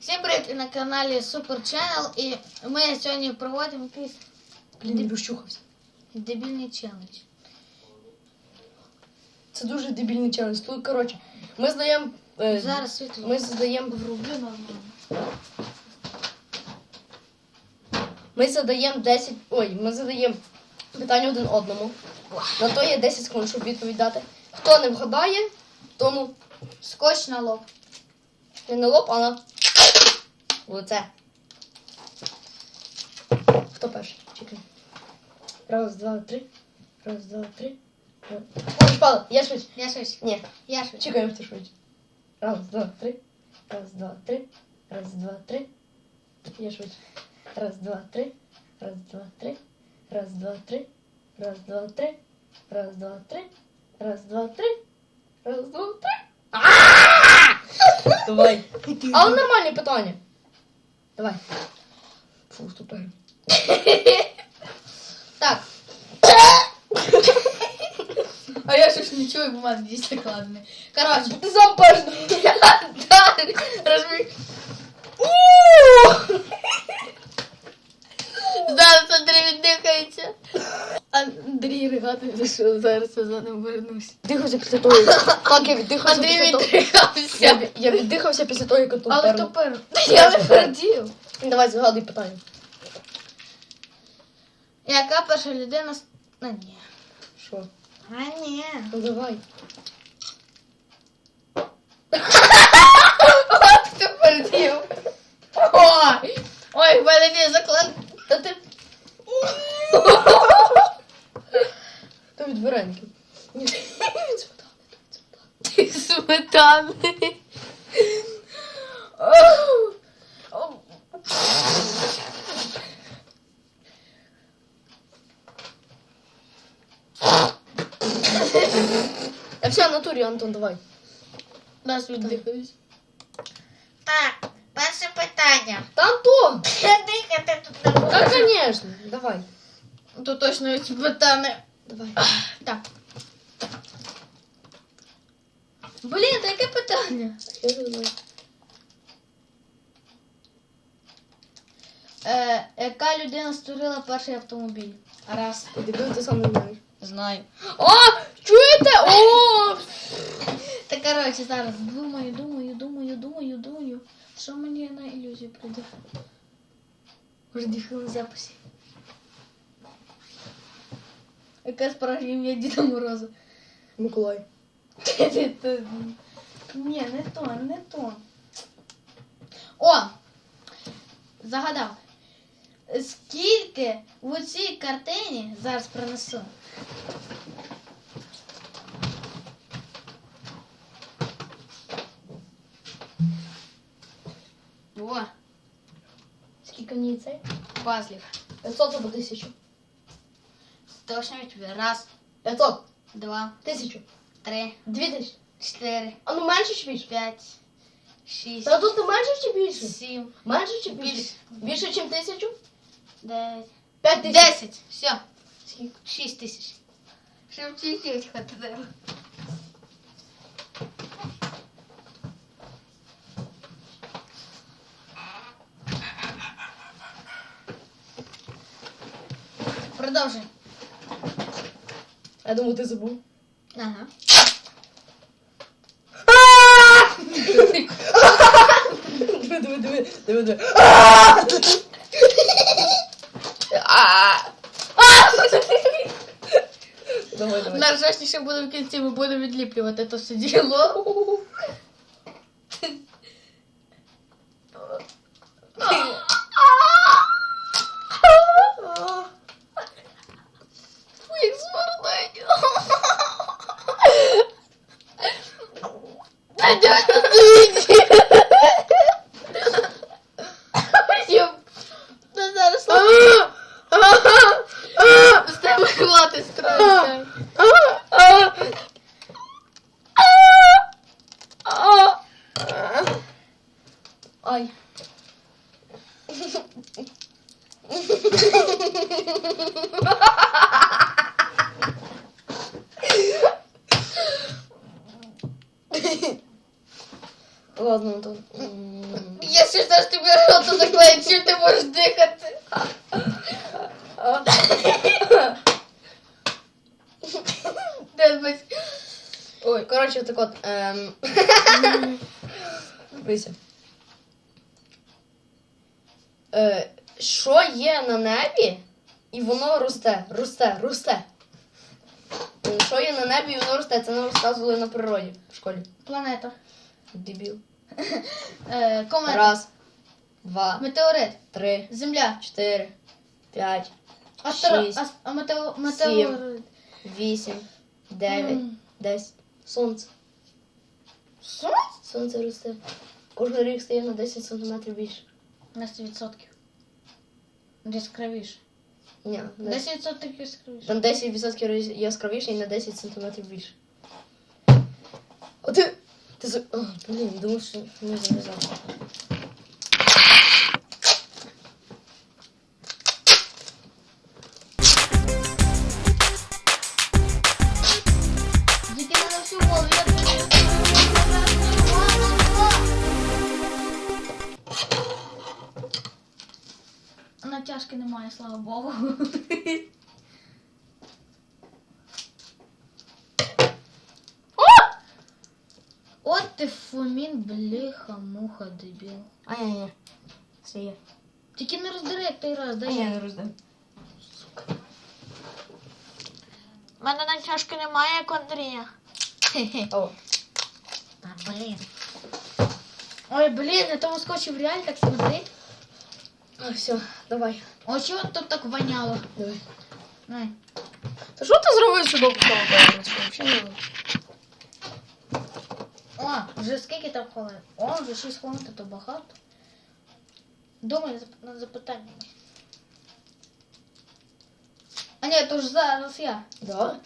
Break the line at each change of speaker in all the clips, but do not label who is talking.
Всім привіт на каналі Super Channel і ми сьогодні проводимо якийсь
Блін, не розчухався.
дебільний челендж.
Це дуже дебільний челендж. Тут, коротше, ми здаємо. е,
Зараз світло
Ми задаємо.
врублю нормально.
Ми задаємо 10. Ой, ми задаємо питання один одному. На то є 10 секунд, щоб відповідати. Хто не вгадає, тому
Скотч на лоб.
не на лоб, а на в лице. Хто перший? Чекай. Раз, два, три. Раз, два, три. Раз. Ой, впала. Я швидше.
Я щось.
Ні,
Я щось.
чекаємо хто швидше. Раз, два, три. Раз, два, три. Раз, два, три. Я швидше. Раз, два, три. Раз, два, три. Раз, два, три. Раз, два, три. Раз, два, три. Раз, два, три. Раз, два, три. Давай. Але нормальні питання. Давай. Фу, ступай.
Так. А я щось не чую, бо в мене Короче. складний. Да,
Ти сам перший.
Розумій. Зараз Андрій віддихається. Ригати зайшов, зараз я за ним вернусь.
Віддихався після того. Так, я віддихався
Андрій
після того.
віддихався.
Я, я віддихався після того, як тут
Але хто перший? Я не пердів.
Давай згадуй питання.
Яка перша людина... с- А, ні.
Що?
А, ні.
Ну давай.
От хто пердів. Ой, ой, в мене не заклад...
Та ти. То від вареники. Ні, від сметани, то від сметани.
Сметани.
А все, в натурі, Антон, давай.
Нас віддихають. Так, перше питання.
Та Антон!
Дихати тут не
Та, звісно, давай.
Тут точно від сметани.
Давай.
Так. Блін, та яке питання? Е, яка людина створила перший автомобіль? Раз.
Подивив, ти сам не знаєш.
Знаю.
О, чуєте? О!
Та коротше, зараз думаю, думаю, думаю, думаю, думаю. Що мені на ілюзію прийде? Вже дві хвилини записі. Яке справжнє Діда Мороза?
Миколай.
Ні, не то, не то. О! Загадав. Скільки в цій картині зараз принесу? О,
Скільки мені цей?
пазлів.
500 або 1000.
Точно відповідь. Раз,
500.
два,
1000.
три,
2000.
чотири,
А ну менше чи більше?
п'ять, шість,
Та тут менше чи більше?
сім,
Менше чи більше?
Більше.
Ніж 1000?
дев'ять,
5000.
десять. Все. Шість тисяч. Щоб чуть-чуть хватило. Продовжуй.
Я думаю, ти забув.
Ага.
Диви, диви, диви, диви, диви. Давай, давай.
Найжачніше буде в кінці, ми будемо відліплювати то все діло.
Ладно, Антон. М,
Якщо ж тобі роту заклеїть, чим ти можеш дихати? Де без...
Ой, коротше, так от. Ем... Дивися. Е, що є на небі, і воно росте, росте, росте. Що є на небі, і воно росте, це нам розказували на природі в школі.
Планета.
Дебіл.
Е, комета.
Раз, два,
Метеорит.
три,
Земля.
чотири, п'ять,
Астро...
Шість.
ас- а метео... метеорит.
вісім, дев'ять,
М.
десять. Сонце.
Сонце?
Сонце росте. Кожен рік стає на 10 сантиметрів більше.
На 100%. Яскравіше.
Ні, на
10% яскравіше.
Там 10% яскравіше і на 10 сантиметрів більше. А ти. Ти за. О, блін, думав, що не зав'язав.
Натяжки немає, слава Богу. О! От ти фомін, бліха, муха, дебіл.
А, ні, ні. Це є.
Тільки не роздери, як той раз,
А
дай
я
я.
не роздам.
У мене натяжки немає, як у Андрія.
О,
Та блін. Ой, блін, я тому скочив реаль, так смотри.
а, все, давай.
О, чого тут так воняло?
Давай.
Най.
Та що ти зробив сюди Взагалі не
О, вже скільки там хвилин? О, вже 6 хвилин, то багато. Думай над запитаннями. А ні, то ж зараз я.
Да?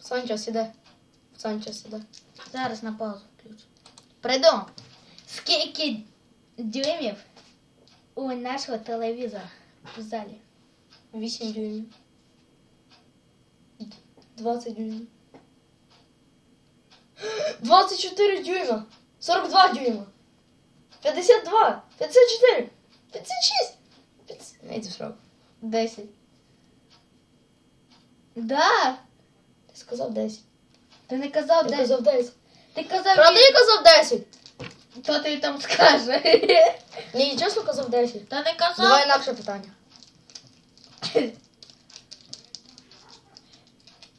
Санчас іде. Санчас іде.
Зараз на паузу включу. Придум. Скільки дюймів у нашого телевізора в залі?
8 дюймів. 20 дюймів. 24 дюйма. 42 дюйма. 52. 54. 56. 50. Не йди в срок.
10. Да?
Ти сказав 10.
Ти не казав
Я
10.
казав 10.
Ти казав
Правда, я казав 10.
Хто тобі там скаже?
Ні, чесно казав 10.
Та не казав.
Давай інакше питання.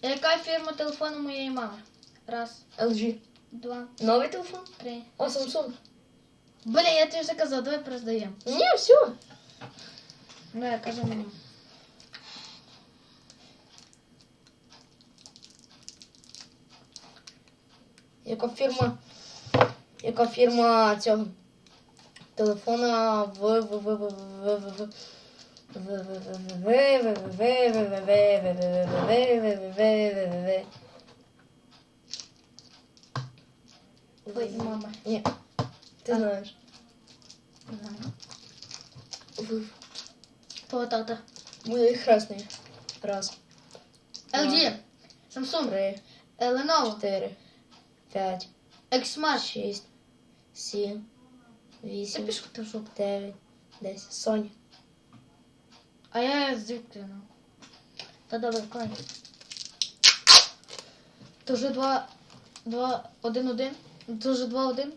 Яка фірма телефону моєї мами? Раз,
LG.
два,
Новий телефон?
три.
О, Samsung.
Блін, я тобі вже казав, давай перездаємо.
Ні, все.
Давай, кажи мені.
Яка фірма? яка фірма цього телефона в
Ой, мама.
Ні. Ти знаєш.
Кто
вот это? Раз.
LG. Samsung.
Три.
Lenovo.
Четыре. Пять.
Exmar. Шесть. 7, 8,
9, 10. Соня.
А я звідки ну. Та добре, конь. То вже 2, 2, 1, 1. То вже 2, 1.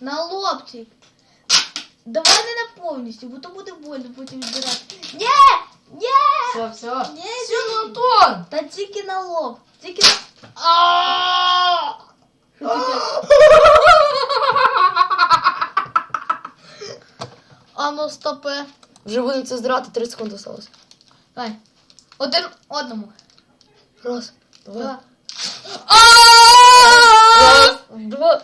На лоптик. Давай не на повністю, бо то буде больно потім збирати. Ні! Ні!
Все, все.
Ні,
Все, ну Антон!
Та тільки на лоб. Тільки на... Що таке? А ну стопе.
Вже будемо це здрати, 30 секунд осталось.
Давай. Один одному.
Раз, два, раз, два.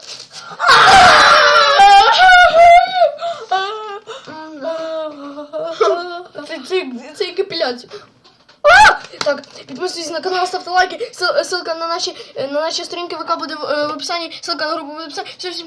Це, це, це Так, підписуйтесь на канал, ставте лайки. Сил- Ссылка на наші, на наші сторінки ВК буде е, в описанні. Ссылка на групу буде в описанні. Все, всім.